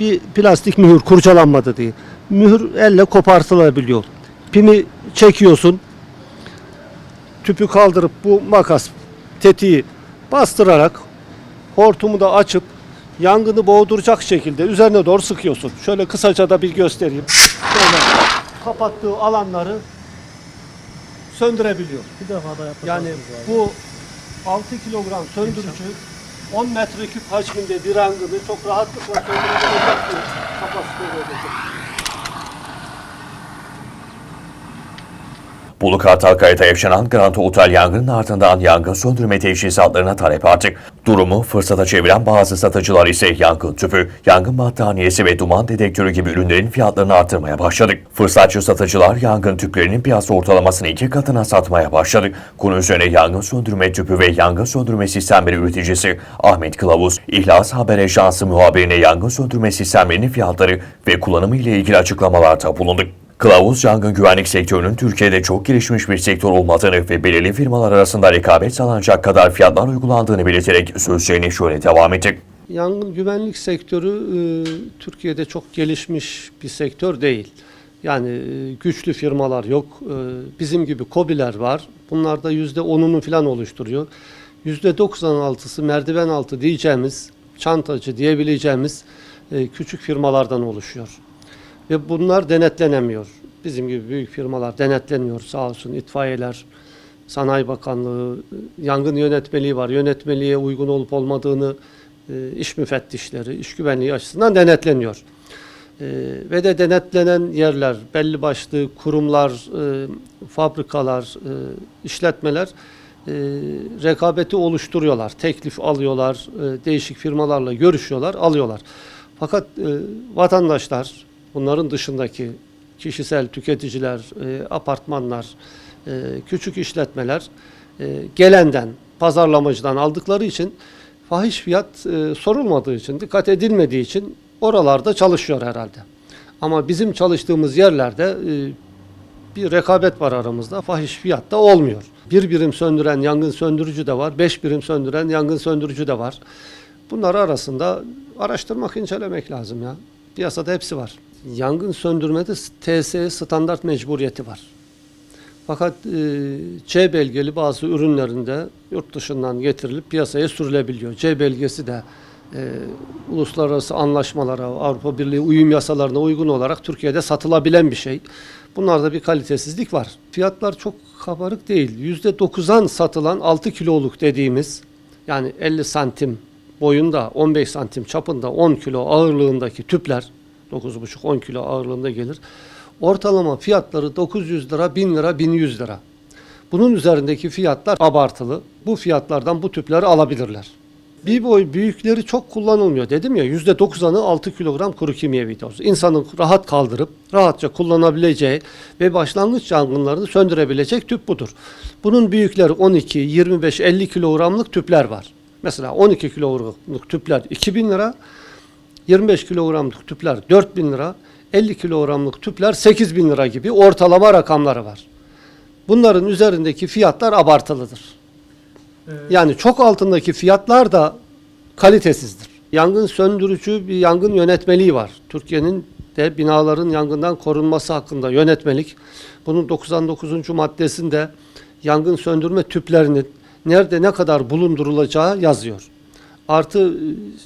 bir plastik mühür kurcalanmadı diye. Mühür elle kopartılabiliyor. Pimi çekiyorsun. Tüpü kaldırıp bu makas tetiği bastırarak hortumu da açıp yangını boğduracak şekilde üzerine doğru sıkıyorsun. Şöyle kısaca da bir göstereyim. Şöyle kapattığı alanları söndürebiliyor. Bir defa da. Yani bu 6 kilogram söndürücü 10 metreküp hacminde bir yangını çok rahatlıkla söndürebilecek bir Bolu Kartalkaya'da yaşanan Grand Otel yangının ardından yangın söndürme teşhisatlarına talep arttık. Durumu fırsata çeviren bazı satıcılar ise yangın tüpü, yangın battaniyesi ve duman dedektörü gibi ürünlerin fiyatlarını artırmaya başladı. Fırsatçı satıcılar yangın tüplerinin piyasa ortalamasını iki katına satmaya başladı. Konu üzerine yangın söndürme tüpü ve yangın söndürme sistemleri üreticisi Ahmet Kılavuz, İhlas Haber Ajansı muhabirine yangın söndürme sistemlerinin fiyatları ve kullanımı ile ilgili açıklamalarda bulundu. Kılavuz yangın güvenlik sektörünün Türkiye'de çok gelişmiş bir sektör olmadığını ve belirli firmalar arasında rekabet sağlanacak kadar fiyatlar uygulandığını belirterek sözlerine şöyle devam etti. Yangın güvenlik sektörü e, Türkiye'de çok gelişmiş bir sektör değil. Yani e, güçlü firmalar yok. E, Bizim gibi kobiler var. Bunlar da yüzde onunu falan oluşturuyor. Yüzde 96'sı merdiven altı diyeceğimiz, çantacı diyebileceğimiz küçük firmalardan oluşuyor. Ve bunlar denetlenemiyor. Bizim gibi büyük firmalar denetleniyor sağ olsun itfaiyeler, Sanayi Bakanlığı, yangın yönetmeliği var. Yönetmeliğe uygun olup olmadığını e, iş müfettişleri, iş güvenliği açısından denetleniyor. E, ve de denetlenen yerler, belli başlı kurumlar, e, fabrikalar, işletmeler rekabeti oluşturuyorlar. Teklif alıyorlar, değişik firmalarla görüşüyorlar, alıyorlar. Fakat vatandaşlar, bunların dışındaki kişisel tüketiciler, e, apartmanlar, e, küçük işletmeler e, gelenden, pazarlamacıdan aldıkları için fahiş fiyat sorulmadığı için, dikkat edilmediği için oralarda çalışıyor herhalde. Ama bizim çalıştığımız yerlerde bir rekabet var aramızda. Fahiş fiyat da olmuyor. Bir birim söndüren yangın söndürücü de var. Beş birim söndüren yangın söndürücü de var. Bunlar arasında araştırmak, incelemek lazım ya. Piyasada hepsi var. Yangın söndürmede TSE standart mecburiyeti var. Fakat e, C belgeli bazı ürünlerinde yurt dışından getirilip piyasaya sürülebiliyor. C belgesi de e, uluslararası anlaşmalara, Avrupa Birliği uyum yasalarına uygun olarak Türkiye'de satılabilen bir şey. Bunlarda bir kalitesizlik var. Fiyatlar çok kabarık değil. %9'an satılan 6 kiloluk dediğimiz yani 50 santim boyunda, 15 santim çapında, 10 kilo ağırlığındaki tüpler 9,5-10 kilo ağırlığında gelir. Ortalama fiyatları 900 lira, 1000 lira, 1100 lira. Bunun üzerindeki fiyatlar abartılı. Bu fiyatlardan bu tüpleri alabilirler. Bir boy büyükleri çok kullanılmıyor. Dedim ya %90'ı 6 kilogram kuru kimyevi toz. İnsanın rahat kaldırıp rahatça kullanabileceği ve başlangıç yangınlarını söndürebilecek tüp budur. Bunun büyükleri 12, 25, 50 kilogramlık tüpler var. Mesela 12 kilogramlık tüpler 2000 lira, 25 kilogramlık tüpler 4000 lira, 50 kilogramlık tüpler 8000 lira gibi ortalama rakamları var. Bunların üzerindeki fiyatlar abartılıdır. Yani çok altındaki fiyatlar da kalitesizdir. Yangın söndürücü bir yangın yönetmeliği var. Türkiye'nin de binaların yangından korunması hakkında yönetmelik. Bunun 99. maddesinde yangın söndürme tüplerinin nerede ne kadar bulundurulacağı yazıyor. Artı e,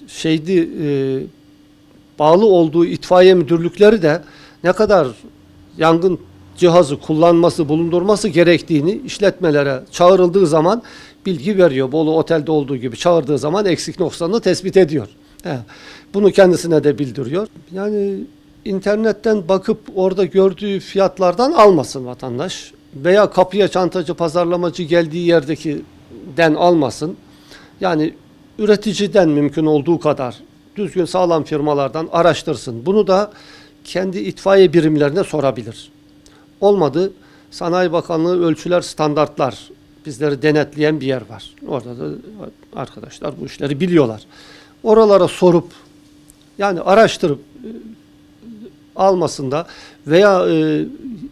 şeydi e, bağlı olduğu itfaiye müdürlükleri de ne kadar yangın cihazı kullanması, bulundurması gerektiğini işletmelere çağrıldığı zaman bilgi veriyor. Bolu Otel'de olduğu gibi çağırdığı zaman eksik noksanını tespit ediyor. Bunu kendisine de bildiriyor. Yani internetten bakıp orada gördüğü fiyatlardan almasın vatandaş. Veya kapıya çantacı, pazarlamacı geldiği yerdeki den almasın. Yani üreticiden mümkün olduğu kadar düzgün sağlam firmalardan araştırsın. Bunu da kendi itfaiye birimlerine sorabilir. Olmadı Sanayi Bakanlığı ölçüler standartlar bizleri denetleyen bir yer var. Orada da arkadaşlar bu işleri biliyorlar. Oralara sorup yani araştırıp almasında veya e,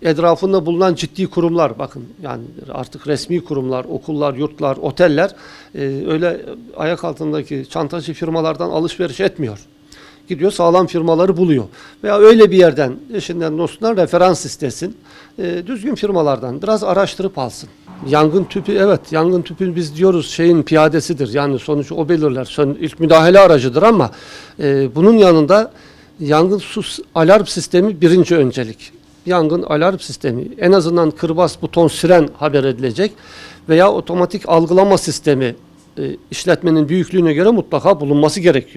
etrafında bulunan ciddi kurumlar bakın yani artık resmi kurumlar, okullar, yurtlar, oteller e, öyle ayak altındaki çantacı firmalardan alışveriş etmiyor. gidiyor sağlam firmaları buluyor. Veya öyle bir yerden eşinden dostundan referans istesin. E, düzgün firmalardan biraz araştırıp alsın. Yangın tüpü evet yangın tüpü biz diyoruz şeyin piyadesidir. Yani sonuç o belirler. Son ilk müdahale aracıdır ama e, bunun yanında yangın sus alarm sistemi birinci öncelik. Yangın alarm sistemi en azından kırbas buton siren haber edilecek veya otomatik algılama sistemi e, işletmenin büyüklüğüne göre mutlaka bulunması gerekiyor.